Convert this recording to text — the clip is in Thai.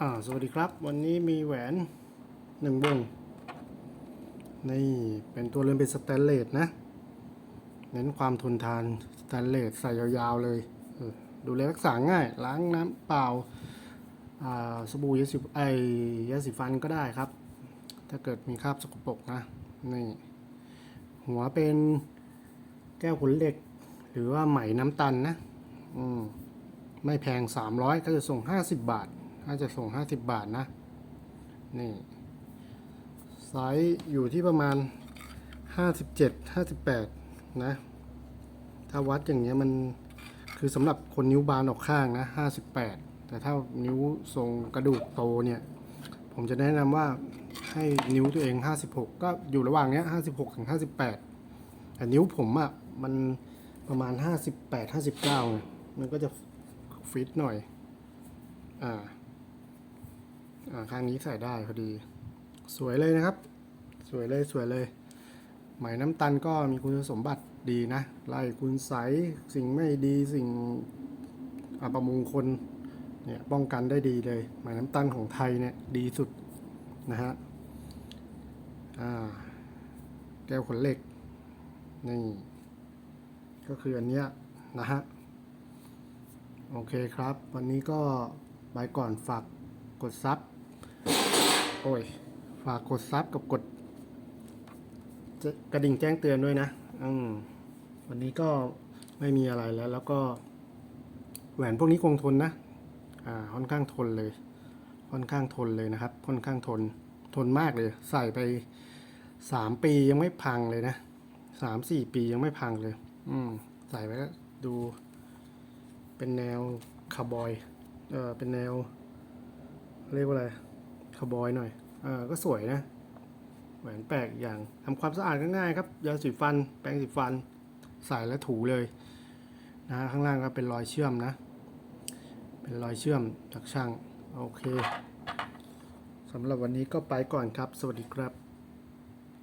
อ่าสวัสดีครับ วันนี้มีแหวนหนึ่งวง นี่เป็นตัวเรือนเป็นสแตนเลสนะ เน้นความทนทาน สแตนเลสใส่ยาวๆเลย ดูแลรักษาง่าย ล้างน้ำเปล่าอ่าสบู่ยาสีไอยาสีฟันก็ได้ครับ ถ้าเกิดมีคราบสกปรกนะ นี่หัวเป็นแก้วขุนเหล็ก หรือว่าไหมน้ำตันนะ อืมไม่แพง 300 ก็จะส่ง 50 บาท ถ้าจะส่ง 50 บาทนะ นี่ไซส์อยู่ที่ประมาณ 57 58 นะ ถ้าวัดอย่างเงี้ยมันคือสำหรับคนนิ้วบานออกข้างนะ 58 แต่ถ้านิ้วทรงกระดูกโตเนี่ย ผมจะแนะนำว่าให้นิ้วตัวเอง 56 ก็อยู่ระหว่างเนี้ย56 ถึง 58 แต่นิ้วผมอะ่ะ มันประมาณ 58 59ไงมันก็จะฟิตหน่อย อ่า ข้างนี้ใส่ได้พอดี สวยเลยนะครับ สวยเลยสวยเลยไหมน้ำตันก็มีคุณสมบัติดีนะ ไล่คุณใสสิ่งไม่ดีสิ่งอัปมงคลเนี่ยป้องกันได้ดีเลย ไหมน้ำตันของไทยเนี่ยดีสุดนะฮะอ่าแก้วขนเหล็กนี่ก็คืออันเนี้ยนะฮะ โอเคครับ วันนี้ก็ไปก่อนฝากกดซับ โอ้ย ฝากกดซับกับกด กระดิ่งแจ้งเตือนด้วยนะ อืม วันนี้ก็ไม่มีอะไรแล้ว แล้วก็ แหวนพวกนี้คงทนนะ อ่า ค่อนข้างทนเลย ค่อนข้างทนเลยนะครับ ค่อนข้างทน ทนมากเลย ใส่ไปสามปียังไม่พังเลยนะสามสี่ปียังไม่พังเลย อืม ใส่ไปแล้วดู เป็นแนวคาร์บอย เออเป็นแนว เรียกว่าอะไร คาร์บอยหน่อยเออก็สวยนะแหวนแปลกอย่างทำความสะอาดก็ง่ายครับยาสีฟัน แปรงสีฟัน ใส่และถูเลยนะฮะข้างล่างก็เป็นรอยเชื่อมนะ เป็นรอยเชื่อมจากช่าง โอเคสำหรับวันนี้ก็ไปก่อนครับ สวัสดีครับ